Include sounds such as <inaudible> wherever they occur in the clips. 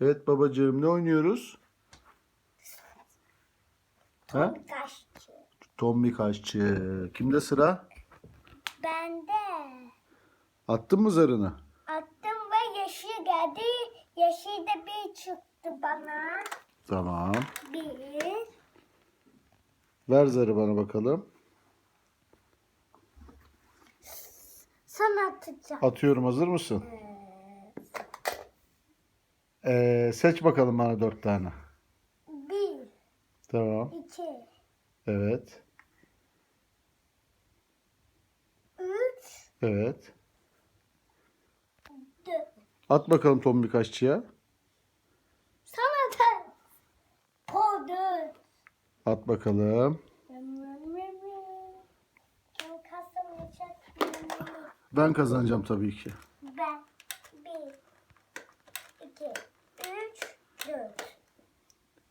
Evet babacığım ne oynuyoruz? Ha? Kaşçı. Tombik aşçı. Kimde sıra? Ben de Attın mı zarını? attım ve yeşil geldi. Yeşil de bir çıktı bana. Tamam. Bir. Ver zarı bana bakalım. Sana atacağım. Atıyorum hazır mısın? Ee, seç bakalım bana dört tane. Bir, Tamam. iki, Evet. üç, Evet. dört. At bakalım tombik aşçıya. Sana da po dört. At bakalım. Ben kazanacağım tabii ki. Ben. Bir, iki, üç, dört.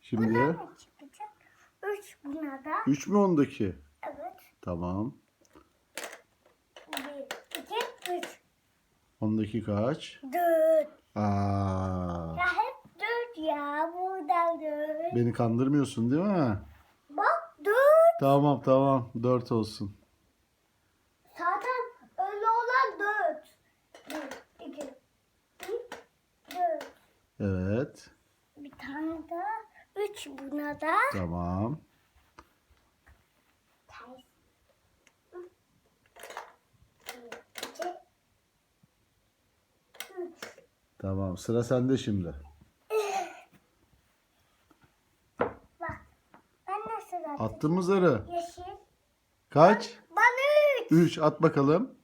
Buna Şimdi ne çıkacak? Üç buna da. 3 mü ondaki? Evet. Tamam. Bir, iki, üç. Ondaki kaç? Dört. Aa, Ya hep dört ya. Burada dört. beni kandırmıyorsun değil mi? Bak dört. Tamam tamam 4 olsun. Zaten öyle olan dört. Bir, iki, üç, dört. Evet. Bir tane daha. Üç buna da. Tamam. Tamam sıra sende şimdi. Bak. Ben nasıl atayım? Attın mı zarı? Yeşil. Kaç? Bana üç. 3 at bakalım.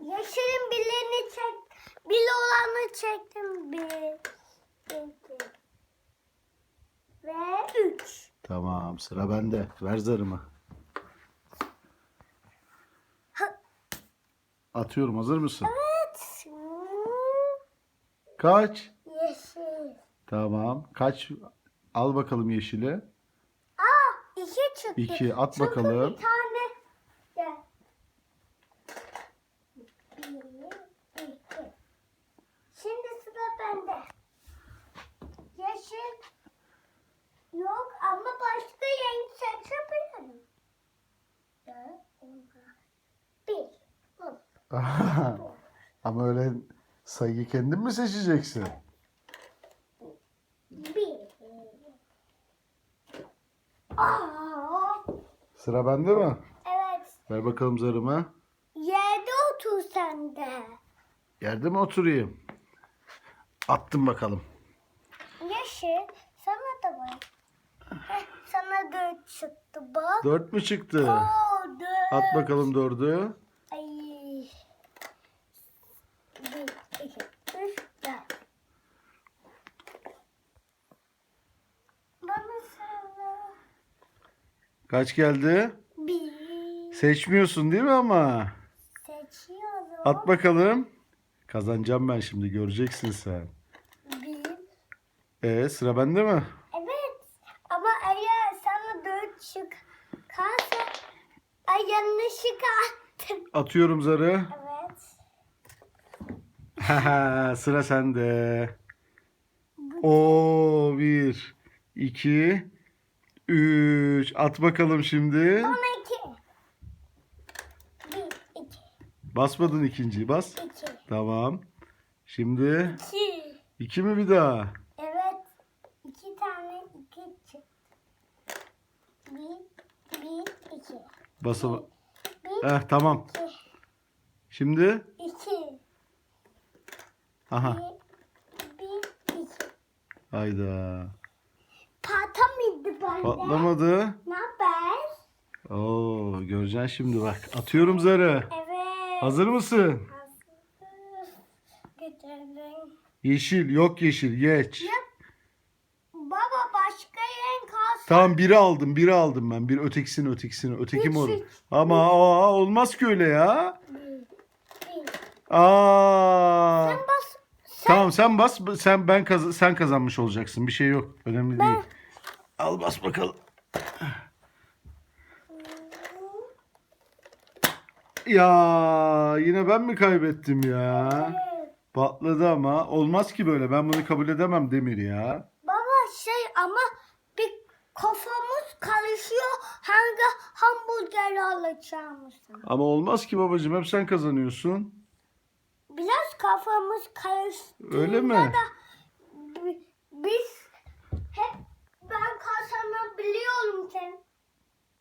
Yeşilin birini çek. Bir olanı çektim. Bir. iki. Ve üç. Tamam sıra bende. Ver zarımı. Atıyorum hazır mısın? Evet. Kaç? Yeşil. Tamam. Kaç? Al bakalım yeşili. Aa iki çıktı. İki, at Çünkü bakalım. bir tane. Gel. Bir, iki. Şimdi sıra bende. Yeşil. Yok ama başka renk seçebilirim. Dört, on, Bir. on. <laughs> Ama öyle sayıyı kendin mi seçeceksin? Bir. Aa, Sıra bende mi? evet. Ver bakalım zarımı. Yerde otur sen de. Yerde mi oturayım? Attım bakalım. Yeşil sana da var. Heh, sana dört çıktı bak. Dört mü çıktı? Oo, dört. At bakalım dördü. Ay. Bir, iki, üç, dört. Bana sıra. Kaç geldi? Bir. Seçmiyorsun değil mi ama? Seçiyorum. At bakalım. Kazanacağım ben şimdi göreceksin sen. Bir. Ee sıra bende mi? Evet. Ama eğer sana dört çıkarsa ay yanlışlıkla attım. Atıyorum zarı. Evet. Sıra sende. O bir, iki, üç. At bakalım şimdi. Bana iki. Bir, iki, Basmadın ikinciyi bas. iki, Tamam. Şimdi iki. iki mi bir daha? Evet. iki tane iki çıktı. Bir, bir, iki. Basa. Bir, Eh tamam. iki, Şimdi iki. aha. Bir, bir, iki. Hayda. Bende. Patlamadı. Ne haber? Oo, göreceksin şimdi bak. Atıyorum zarı. Evet. Hazır mısın? Hazır. Yeşil, yok yeşil, geç. Baba başka renk alsın. Tamam biri aldım, biri aldım ben. Bir ötekisini, ötekisini, öteki mor. Ama aa, olmaz ki öyle ya. Aa. Sen bas. Tamam sen bas, sen ben kaz sen kazanmış olacaksın. Bir şey yok. Önemli değil. Al bas bakalım. Ya yine ben mi kaybettim ya? Patladı ama. Olmaz ki böyle. Ben bunu kabul edemem Demir ya. Baba şey ama bir kafamız karışıyor hangi hamburgeri alacağımızı. Ama olmaz ki babacığım. Hep sen kazanıyorsun. Biraz kafamız karıştığında Öyle mi? da ben kazanabiliyorum kendim.